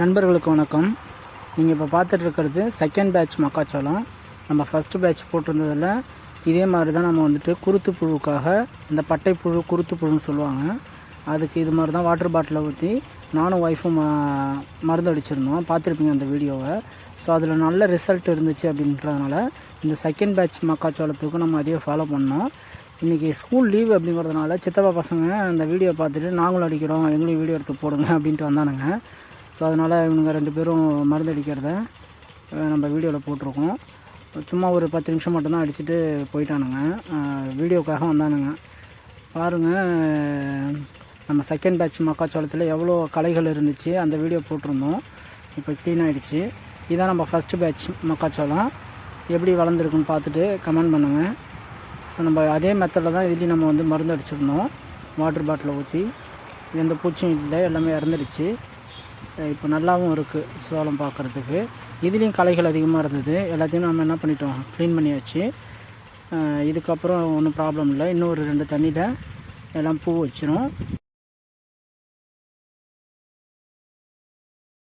நண்பர்களுக்கு வணக்கம். நீங்கள் இப்போ பார்த்துட்டு இருக்கிறது செகண்ட் பேட்ச் மக்காச்சோளம். நம்ம ஃபஸ்ட்டு பேட்ச் போட்டிருந்ததில் இதே மாதிரி தான் நம்ம வந்துட்டு குருத்து புழுவுக்காக இந்த பட்டை புழு குருத்து புழுன்னு சொல்லுவாங்க. அதுக்கு இது மாதிரி தான் வாட்டர் பாட்டிலை ஊற்றி நானும் ஒய்ஃபும் மருந்து அடிச்சிருந்தோம். பார்த்துருப்பீங்க அந்த வீடியோவை. ஸோ அதில் நல்ல ரிசல்ட் இருந்துச்சு அப்படின்றதுனால இந்த செகண்ட் பேட்ச் மக்காச்சோளத்துக்கும் நம்ம அதையே ஃபாலோ பண்ணோம். இன்றைக்கி ஸ்கூல் லீவ் அப்படிங்கிறதுனால சித்தப்பா பசங்க அந்த வீடியோ பார்த்துட்டு நாங்களும் அடிக்கிறோம் எங்களையும் வீடியோ எடுத்து போடுங்க அப்படின்ட்டு வந்தானுங்க. ஸோ அதனால் இவனுங்க ரெண்டு பேரும் மருந்து அடிக்கிறத நம்ம வீடியோவில் போட்டிருக்கோம். சும்மா ஒரு பத்து நிமிஷம் மட்டும்தான் அடிச்சுட்டு போயிட்டானுங்க. வீடியோக்காக வந்தானுங்க. பாருங்கள் நம்ம செகண்ட் பேட்ச் மக்காச்சோளத்தில் எவ்வளோ களைகள் இருந்துச்சு அந்த வீடியோ போட்டிருந்தோம். இப்போ க்ளீன் ஆகிடுச்சு இதான் நம்ம ஃபஸ்ட்டு பேட்ச் மக்காச்சோளம். எப்படி வளர்ந்துருக்குன்னு பார்த்துட்டு கமெண்ட் பண்ணுங்கள் ஸோ நம்ம அதே மெத்தடில் தான் இதுலேயும் நம்ம வந்து மருந்து அடிச்சிருந்தோம். வாட்டர் பாட்டிலை ஊற்றி எந்த பூச்சியும் இல்லை எல்லாமே இறந்துடுச்சு. இப்போ நல்லாவும் இருக்குது சோளம் பார்க்குறதுக்கு இதுலேயும் களைகள் அதிகமாக இருந்தது. எல்லாத்தையும் நம்ம என்ன பண்ணிட்டோம்? க்ளீன் பண்ணியாச்சு. இதுக்கப்புறம் ஒன்றும் ப்ராப்ளம் இல்லை. இன்னும் ஒரு ரெண்டு தண்ணியில் எல்லாம் பூ வச்சிரும்.